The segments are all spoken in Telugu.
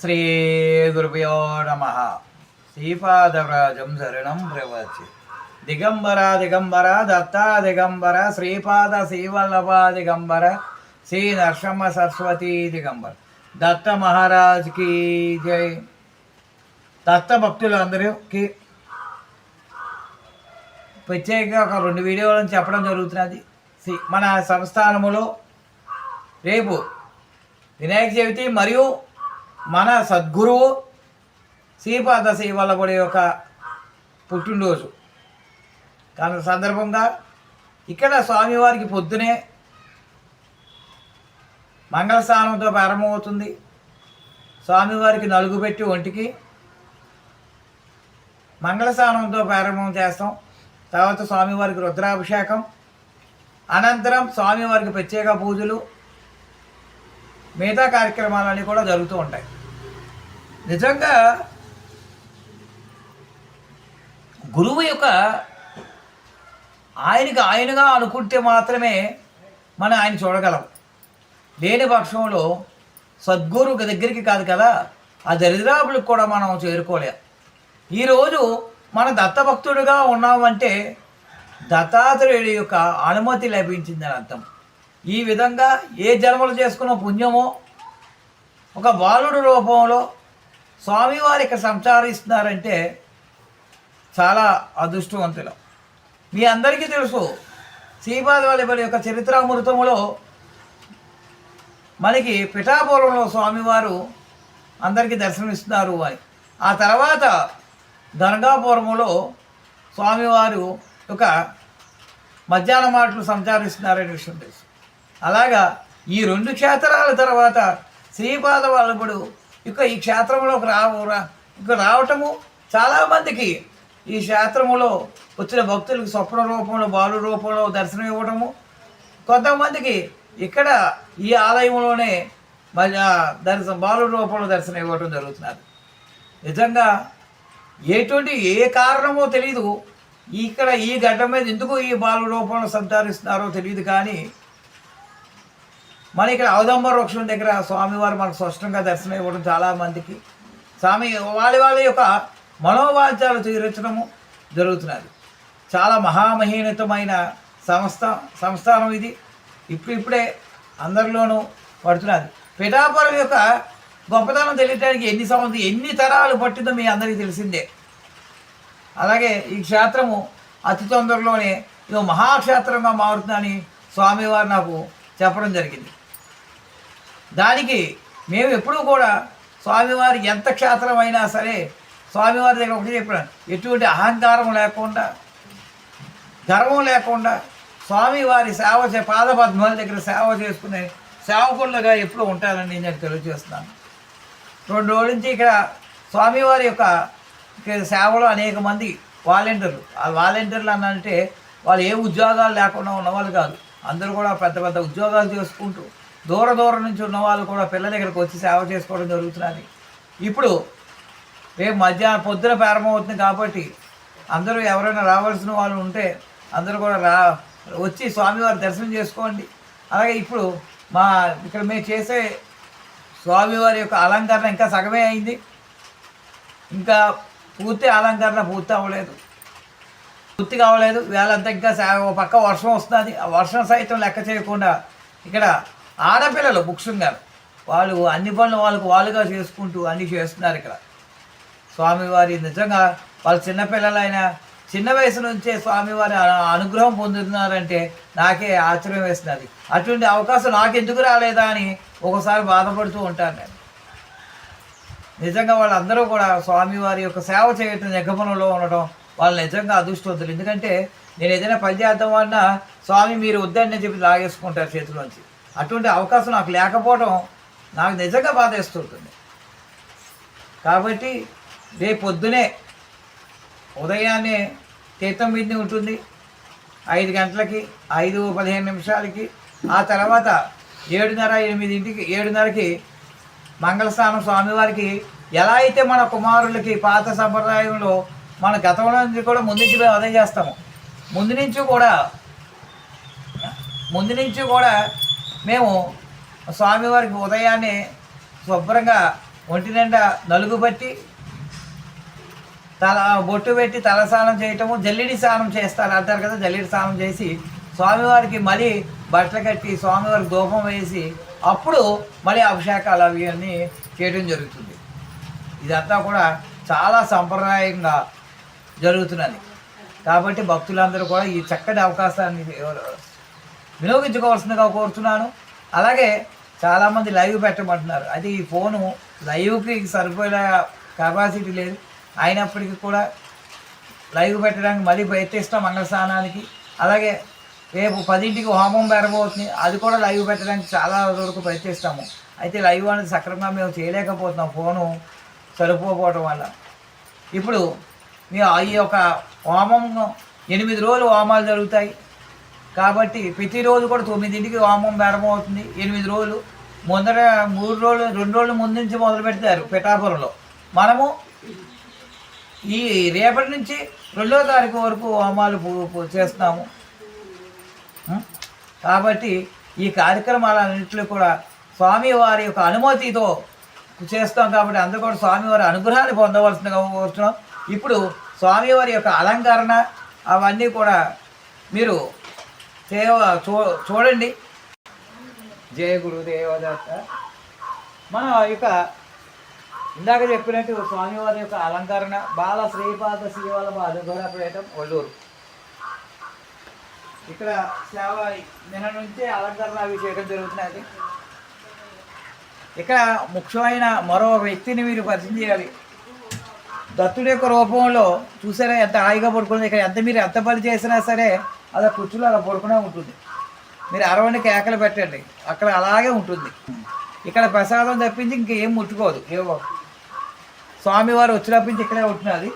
శ్రీ గురుభ్యో నమ. శ్రీపాదవ్రాజం శరణం ప్రవచి దిగంబర దిగంబర దత్తా దిగంబర శ్రీపాద శ్రీవల్లభ దిగంబర శ్రీ నరసింహ సరస్వతి దిగంబర. దత్త మహారాజ్కి జై. దత్త భక్తులందరికి ప్రత్యేకంగా ఒక రెండు వీడియోలను చెప్పడం జరుగుతున్నది. శ్రీ- మన సంస్థానములో రేపు వినాయక చవితి మరియు మన సద్గురువు శ్రీపాద శ్రీవల్లభుడి యొక్క పుట్టినరోజు. కానీ సందర్భంగా ఇక్కడ స్వామివారికి పొద్దునే మంగళ స్నానంతో ప్రారంభమవుతుంది. స్వామివారికి నలుగు పెట్టి ఒంటికి మంగళ స్నానంతో ప్రారంభం చేస్తాం. తర్వాత స్వామివారికి రుద్రాభిషేకం. అనంతరం స్వామివారికి ప్రత్యేక పూజలు. మిగతా కార్యక్రమాలన్నీ కూడా జరుగుతూ ఉంటాయి. నిజంగా గురువు యొక్క ఆయనకి ఆయనగా అనుకుంటే మాత్రమే మనం ఆయన చూడగలం. లేని పక్షంలో సద్గురు దగ్గరికి కాదు కదా ఆ దరిద్రాపులకు కూడా మనం చేరుకోలేం. ఈరోజు మన దత్తభక్తుడిగా ఉన్నామంటే దత్తాత్రేయుడి యొక్క అనుమతి లభించిందని అర్థం. ఈ విధంగా ఏ జన్మలు చేసుకున్న పుణ్యమో ఒక బాలుడు రూపంలో స్వామివారు ఇక్కడ సంచారిస్తున్నారంటే చాలా అదృష్టవంతులు. మీ అందరికీ తెలుసు శ్రీపాదవల్లిపల్లి యొక్క చరిత్రామృతములో మనకి పిఠాపురంలో స్వామివారు అందరికీ దర్శనమిస్తున్నారు అని. ఆ తర్వాత దనగాపురంలో స్వామివారు ఒక మధ్యాహ్న మాటలు సంచారిస్తున్నారనే విషయం తెలుసు. అలాగా ఈ రెండు క్షేత్రాల తర్వాత శ్రీపాద వల్లభుడు ఇక ఈ క్షేత్రంలోకి రావు రా ఇక రావటము చాలామందికి ఈ క్షేత్రములో వచ్చిన భక్తులకు స్వప్న రూపంలో బాలు రూపంలో దర్శనం ఇవ్వటము. కొంతమందికి ఇక్కడ ఈ ఆలయంలోనే మళ్ళీ దర్శనం బాలు రూపంలో దర్శనం ఇవ్వటం జరుగుతున్నారు నిజంగా ఎటువంటి ఏ కారణమో తెలియదు ఇక్కడ ఈ గడ్డ మీద ఎందుకు ఈ బాలు రూపంలో సంచరిస్తున్నారో తెలియదు కానీ మన ఇక్కడ అవదంబర వృక్షం దగ్గర స్వామివారు మనకు స్పష్టంగా దర్శనం ఇవ్వడం చాలామందికి స్వామి వాళ్ళ వాళ్ళ యొక్క మనోవాంఛాలు తీర్చడము జరుగుతున్నది. చాలా మహామహీనతమైన సంస్థ సంస్థానం ఇది. ఇప్పుడిప్పుడే అందరిలోనూ పడుతున్నది. పిఠాపురం యొక్క గొప్పతనం తెలియటానికి ఎన్ని సంవత్సరం ఎన్ని తరాలు పట్టిందో మీ అందరికీ తెలిసిందే. అలాగే ఈ క్షేత్రము అతి తొందరలోనే ఇది మహాక్షేత్రంగా మారుతుందని స్వామివారు నాకు చెప్పడం జరిగింది. దానికి మేము ఎప్పుడూ కూడా స్వామివారి ఎంత క్షేత్రం అయినా సరే స్వామివారి దగ్గర ఒకటి చెప్పాను. ఎటువంటి అహంకారం లేకుండా గర్వం లేకుండా స్వామివారి సేవ చే పాదపద్మాల దగ్గర సేవ చేసుకునే సేవకులుగా ఎప్పుడూ ఉంటానని నేను తెలియజేస్తున్నాను. రెండు రోజుల నుంచి ఇక్కడ స్వామివారి యొక్క సేవలో అనేక మంది వాలంటీర్లు. ఆ వాలంటీర్లు అన్నంటే వాళ్ళు ఏ ఉద్యోగాలు లేకుండా ఉన్నవాళ్ళు కాదు. అందరూ కూడా పెద్ద పెద్ద ఉద్యోగాలు చేసుకుంటూ దూర దూరం నుంచి ఉన్న వాళ్ళు కూడా పిల్లల దగ్గరకు వచ్చి సేవ చేసుకోవడం జరుగుతున్నది. ఇప్పుడు రేపు మధ్యాహ్నం పొద్దున ప్రారంభమవుతుంది కాబట్టి అందరూ ఎవరైనా రావాల్సిన వాళ్ళు ఉంటే అందరూ కూడా రా వచ్చి స్వామివారి దర్శనం చేసుకోండి. అలాగే ఇప్పుడు మా ఇక్కడ మేము చేసే స్వామివారి యొక్క అలంకరణ ఇంకా సగమే అయింది. ఇంకా పూర్తి అలంకరణ పూర్తి అవ్వలేదు. పూర్తి కావలేదు. వేళంతా ఇంకా పక్క వర్షం వస్తుంది ఆ వర్షం సైతం లెక్క చేయకుండా ఇక్కడ ఆడపిల్లలు ముఖ్యంగా వాళ్ళు అన్ని పనులు వాళ్ళకు వాళ్ళుగా చేసుకుంటూ అన్నీ చేస్తున్నారు ఇక్కడ. స్వామివారి నిజంగా వాళ్ళు చిన్నపిల్లలైనా చిన్న వయసు నుంచే స్వామివారి అనుగ్రహం పొందుతున్నారంటే నాకే ఆశ్చర్యం వేస్తున్నది. అటువంటి అవకాశం నాకు ఎందుకు రాలేదా అని ఒకసారి బాధపడుతూ ఉంటాను నేను. నిజంగా వాళ్ళందరూ కూడా స్వామివారి యొక్క సేవ చేయటం నిగమనంలో ఉండటం వాళ్ళు నిజంగా అదృష్టవంతులు. ఎందుకంటే నేను ఏదైనా పని చేద్దాం అన్నా స్వామి మీరు వద్దని చెప్పి లాగేసుకుంటారు చేతిలోంచి. అటువంటి అవకాశం నాకు లేకపోవడం నాకు నిజంగా బాధేస్తుంటుంది. కాబట్టి రేపు పొద్దునే ఉదయాన్నే తీర్థం బింది ఉంటుంది. ఐదు గంటలకి ఐదు పదిహేను నిమిషాలకి ఆ తర్వాత ఏడున్నర ఎనిమిదింటికి ఏడున్నరకి మంగళస్నానం స్వామివారికి ఎలా అయితే మన కుమారులకి పాత సంప్రదాయంలో మన గతంలో నుంచి కూడా ముందు నుంచి మేము అదే చేస్తాము. ముందు నుంచి కూడా ముందు నుంచి కూడా మేము స్వామివారికి ఉదయాన్నే శుభ్రంగా ఒంటి నిండా నలుగు తల బొట్టు పెట్టి తల స్నానం చేయటము జల్లిడి స్నానం చేస్తారు. అంటారు కదా జల్లిడి స్నానం చేసి స్వామివారికి మళ్ళీ బట్టలు కట్టి స్వామివారికి ధూపం వేసి అప్పుడు మళ్ళీ అభిషేకాలు అవి అన్నీ చేయడం జరుగుతుంది. ఇదంతా కూడా చాలా సంప్రదాయంగా జరుగుతున్నది. కాబట్టి భక్తులందరూ కూడా ఈ చక్కటి అవకాశాన్ని వినియోగించుకోవాల్సిందిగా కోరుతున్నాను. అలాగే చాలామంది లైవ్ పెట్టమంటున్నారు. అది ఈ ఫోను లైవ్కి సరిపోయే కెపాసిటీ లేదు. అయినప్పటికీ కూడా లైవ్ పెట్టడానికి మళ్ళీ ప్రయత్నిస్తాం మంగళస్నానానికి. అలాగే రేపు పదింటికి హోమం బెరబోతుంది అది కూడా లైవ్ పెట్టడానికి చాలా వరకు ప్రయత్నిస్తాము. అయితే లైవ్ అనేది సక్రమంగా మేము చేయలేకపోతున్నాం ఫోను సరిపోకపోవటం వల్ల. ఇప్పుడు మీ ఈ యొక్క హోమం ఎనిమిది రోజులు హోమాలు జరుగుతాయి. కాబట్టి ప్రతిరోజు కూడా తొమ్మిదింటికి హోమం ప్రారంభం అవుతుంది. ఎనిమిది రోజులు. ముందర మూడు రోజులు రెండు రోజుల ముందు నుంచి మొదలు పెడతారు పిఠాపురంలో. మనము ఈ రేపటి నుంచి రెండో తారీఖు వరకు హోమాలు చేస్తున్నాము. కాబట్టి ఈ కార్యక్రమాలన్నింటిలో కూడా స్వామి వారి యొక్క అనుమతితో చేస్తాం కాబట్టి అందరూ కూడా స్వామివారి అనుగ్రహాన్ని పొందవలసిందిగా కోరుతున్నాం ఇప్పుడు స్వామివారి యొక్క అలంకరణ అవన్నీ కూడా మీరు దేవ చూ చూడండి. జయ గురుదేవదత్త మనం యొక్క ఇందాక చెప్పినట్టు స్వామివారి యొక్క అలంకరణ బాల శ్రీపాద శ్రీవాల అలుగొరపేటం ఒళ్ళూరు. ఇక్కడ సేవ నిన్న నుంచే అలంకరణ అవి చేయడం జరుగుతున్నది. ఇక్కడ ముఖ్యమైన మరో వ్యక్తిని మీరు పరిచయం చేయాలి. దత్తుడి యొక్క రూపంలో చూసారా ఎంత హాయిగా పడుకుంది ఇక్కడ ఎంత మీరు ఎంత పని చేసినా సరే అలా కుర్చీలో అలా పడుకునే ఉంటుంది. మీరు అరవని కేకలు పెట్టండి. అక్కడ అలాగే ఉంటుంది. ఇక్కడ ప్రసాదం తప్పించి ఇంకేం ముట్టుకోదు. ఏవో స్వామివారు వచ్చినప్పించి ఇక్కడే ఉంటున్నది.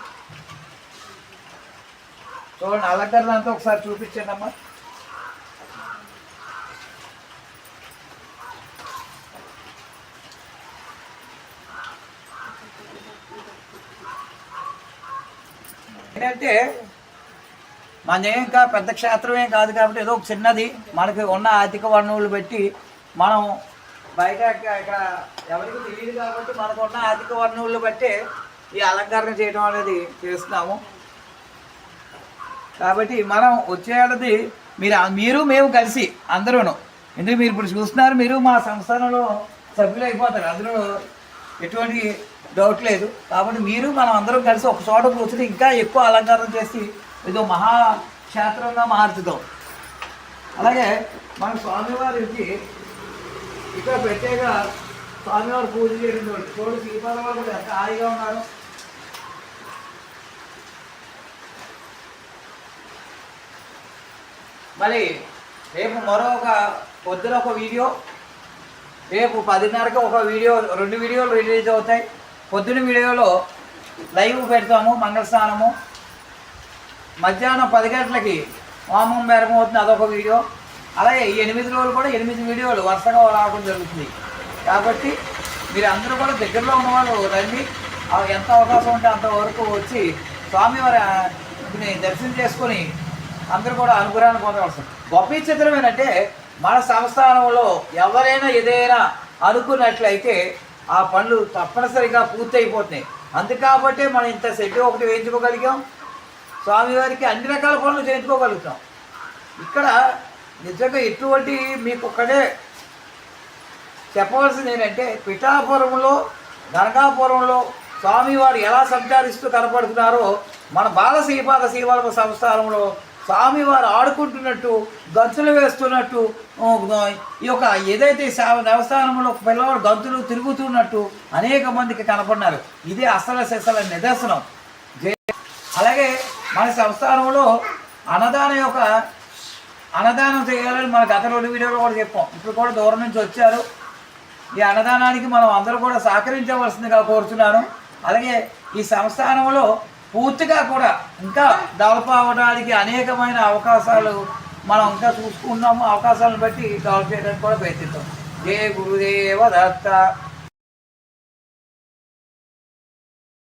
చూడండి అలంకరణ అంతా ఒకసారి చూపించండి అమ్మా. ఏంటంటే మనది ఇంకా పెద్ద క్షేత్రమే కాదు కాబట్టి ఏదో ఒక చిన్నది మనకి ఉన్న ఆర్థిక వనరులు పెట్టి మనం బయట ఇక్కడ ఎవరికి తెలియదు కాబట్టి మనకు ఉన్న ఆర్థిక వనరులు బట్టి ఈ అలంకరణ చేయడం అనేది చేస్తున్నాము. కాబట్టి మనం వచ్చే మీరు మీరు మేము కలిసి అందరూను. ఎందుకు మీరు ఇప్పుడు చూస్తున్నారు మీరు మా సంస్థలో సభ్యులు అయిపోతారు. అందులో ఎటువంటి డౌట్ లేదు. కాబట్టి మీరు మనం అందరం కలిసి ఒక చోట కూర్చుని ఇంకా ఎక్కువ అలంకారం చేసి ఏదో మహా క్షేత్రంగా మార్చుదాం అలాగే మన స్వామివారికి ఇక్కడ ప్రత్యేక స్వామివారు పూజ చేయడం చూడండి చూడు శ్రీపాద వారు కూడా ఎంత హాయిగా ఉన్నారు. మరి రేపు మరో ఒక పొద్దున ఒక వీడియో రేపు పదిన్నరకు ఒక వీడియో రెండు వీడియోలు రిలీజ్ అవుతాయి. పొద్దున వీడియోలో లైవ్ పెడతాము మంగళ స్నానము మధ్యాహ్నం పది గంటలకి వామం బేరం అవుతుంది అదొక వీడియో. అలాగే ఈ ఎనిమిది రోజులు కూడా ఎనిమిది వీడియోలు వరుసగా రావడం జరుగుతుంది. కాబట్టి మీరు అందరూ కూడా దగ్గరలో ఉన్నవాళ్ళు రండి. ఎంత అవకాశం ఉంటే అంతవరకు వచ్చి స్వామివారిని దర్శనం చేసుకొని అందరూ కూడా అనుగ్రహాన్ని పొందవలసింది గొప్ప చిత్రం ఏంటంటే మన సంస్థానంలో ఎవరైనా ఏదైనా అనుకున్నట్లయితే ఆ పనులు తప్పనిసరిగా పూర్తయిపోతున్నాయి. అందుకాబట్టే మనం ఇంత సెట్ ఒకటి వేయించుకోగలిగాం. స్వామివారికి అన్ని రకాల పనులు చేయించుకోగలుగుతాం. ఇక్కడ నిజంగా ఎటువంటి మీకు ఒక్కడే చెప్పవలసింది ఏంటంటే పిఠాపురంలో గనగాపురంలో స్వామివారు ఎలా సంచారిస్తూ కనపడుతున్నారో మన బాల శ్రీపాద శ్రీవల్మ సంస్థానంలో స్వామివారు ఆడుకుంటున్నట్టు గంతులు వేస్తున్నట్టు ఈ యొక్క ఏదైతే దేవస్థానంలో పిల్లవాడు గంతులు తిరుగుతున్నట్టు అనేక మందికి కనపడినారు. ఇదే అసలు సెసల నిదర్శనం. అలాగే మన సంస్థానంలో అన్నదానం యొక్క అన్నదానం చేయాలని మన గత రెండు వీడియోలో కూడా చెప్పాం. ఇప్పుడు కూడా దూరం నుంచి వచ్చారు. ఈ అన్నదానానికి మనం అందరూ కూడా సహకరించవలసిందిగా కోరుతున్నాను అలాగే ఈ సంస్థానంలో పూర్తిగా కూడా ఇంకా డెవలప్ అవ్వడానికి అనేకమైన అవకాశాలు మనం ఇంకా చూసుకున్నాము అవకాశాలను బట్టి డెవలప్ చేయడానికి కూడా ప్రయత్నిస్తాం జయ గురుదేవ దత్త.